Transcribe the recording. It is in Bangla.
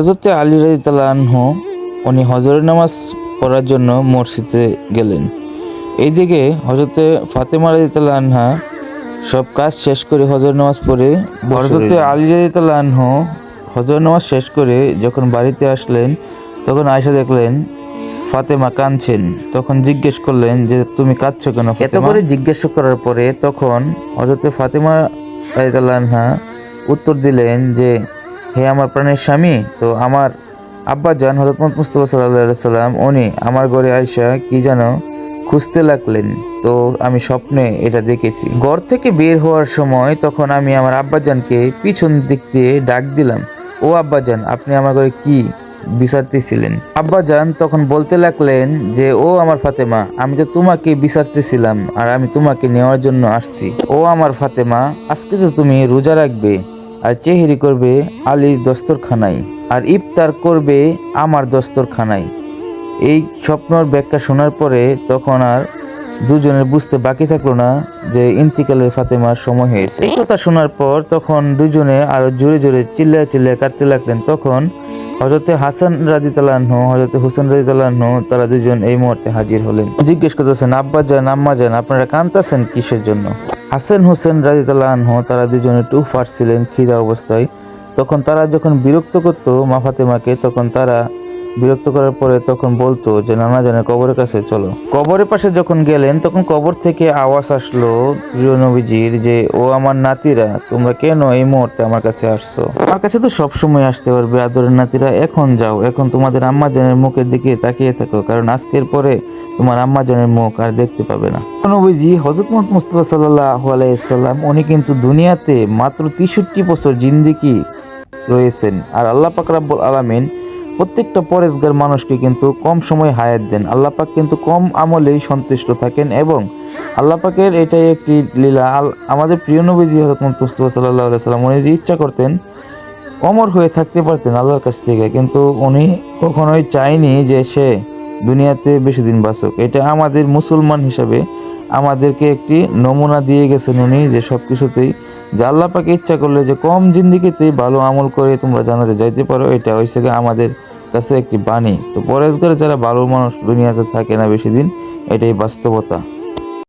হজরতে আলী রাজিতালাহ উনি হজরের নামাজ পড়ার জন্য মসজিদে গেলেন। এইদিকে হজরতে ফাতেমা রাজিতাল্লাহ আনহা সব কাজ শেষ করে হজর নামাজ পড়ে হজরতে আলী রাজিতাল্লাহ হজর নামাজ শেষ করে যখন বাড়িতে আসলেন তখন আয়সা দেখলেন ফাতেমা কাঁদছেন। তখন জিজ্ঞেস করলেন যে তুমি কাঁদছো কেন এত করে জিজ্ঞেস করার পরে তখন হজরতে ফাতেমা রাজিতাল্লাহ আনহা উত্তর দিলেন যে হে আমার প্রাণের স্বামী, তো আমার আব্বা জান হজরত মুস্তফা সাল্লাম উনি আমার ঘরে আয়সা কি যেন খুঁজতে লাগলেন। তো আমি স্বপ্নে এটা দেখেছি। ঘর থেকে বের হওয়ার সময় তখন আমি আমার আব্বাজানকে পিছন দিক দিয়ে ডাক দিলাম, ও আব্বাজান আপনি আমার ঘরে কি বিচারতেছিলেন আব্বাজান তখন বলতে লাগলেন যে, ও আমার ফাতেমা, আমি তো তোমাকে বিচারতেছিলাম আর আমি তোমাকে নেওয়ার জন্য আসছি। ও আমার ফাতেমা, আজকে তো তুমি রোজা রাখবে। আর চেহারি করবে আলীর দস্তরখানায়, আর ইফতার করবে আমার দস্তরখানায়। এই স্বপ্নর ব্যাখ্যা শোনার পরে তখন আর দুজনের বুঝতে বাকি থাকল না যে ইন্তিকালের ফাতেমার সময় হয়েছে। এই কথা শোনার পর তখন দুজনে আরও জোরে জোরে চিল্লায় চিল্লায় কাঁদতে লাগলেন। তখন হজরতে হাসান রাজি তালাহ হজরতে হুসেন রাজি তালাহ তারা দুজন এই মুহূর্তে হাজির হলেন। জিজ্ঞেস করতেছেন, আব্বা যান, আম্মা যান, আপনারা কাঁদতেছেন কিসের জন্য? হাসান হোসেন রাজি তালাহ তারা দুজনে টু ফাটছিলেন খিদা অবস্থায়। তখন তারা যখন বিরক্ত করতো মা ফাতেমাকে, তখন তারা বিরক্ত করার পরে তখন বলতো যে নানা জানে কবরের কাছে চলো। কবরের পাশে যখন গেলেন, তখন কবর থেকে আওয়াজ আসলো, প্রিয় নবীজির, যে, ও আমার নাতিরা, তোমরা কেন এই মুহূর্তে আমার কাছে আসছো? আমার কাছে তো সব সময় আসতে পারবে, আদরের নাতিরা, এখন যাও। এখন তোমাদের আম্মা জানের মুখের দিকে তাকিয়ে থাকো, কারণ আজকের পরে তোমার আম্মা জানের মুখ আর দেখতে পাবে না। নবীজি হজরত মোহাম্মদ মুস্তফা সাল্লাহ আলাইসাল্লাম উনি কিন্তু দুনিয়াতে মাত্র তেষট্টি বছর জিন্দিগি রয়েছেন। আর আল্লাহ পাক রাব্বুল আলামিন প্রত্যেকটা পরেশগার মানুষকে কিন্তু কম সময় হায়াত দেন। আল্লাহ পাক কিন্তু কম আমলেই সন্তুষ্ট থাকেন এবং আল্লাহ পাকের এটাই একটি লীলা। আল আমাদের প্রিয় নবীজি হজরত সাল্লাহ সাল্লাম উনি যে ইচ্ছা করতেন, অমর হয়ে থাকতে পারতেন আল্লাহর কাছ থেকে। কিন্তু উনি কখনোই চায়নি যে সে দুনিয়াতে বেশি দিন বাঁচুক। এটা আমাদের মুসলমান হিসাবে আমাদেরকে একটি নমুনা দিয়ে গেছেন উনি যে সব কিছুতেই যে আল্লাহ পাকে ইচ্ছা করলে যে কম জিন্দিগিতেই ভালো আমল করে তোমরা জানাতে যাইতে পারো, এটা হয়েছে আমাদের কাছে একটি বাণী। তো পরেশগারে যারা ভালো মানুষ দুনিয়াতে থাকে না বেশি দিন এটাই বাস্তবতা।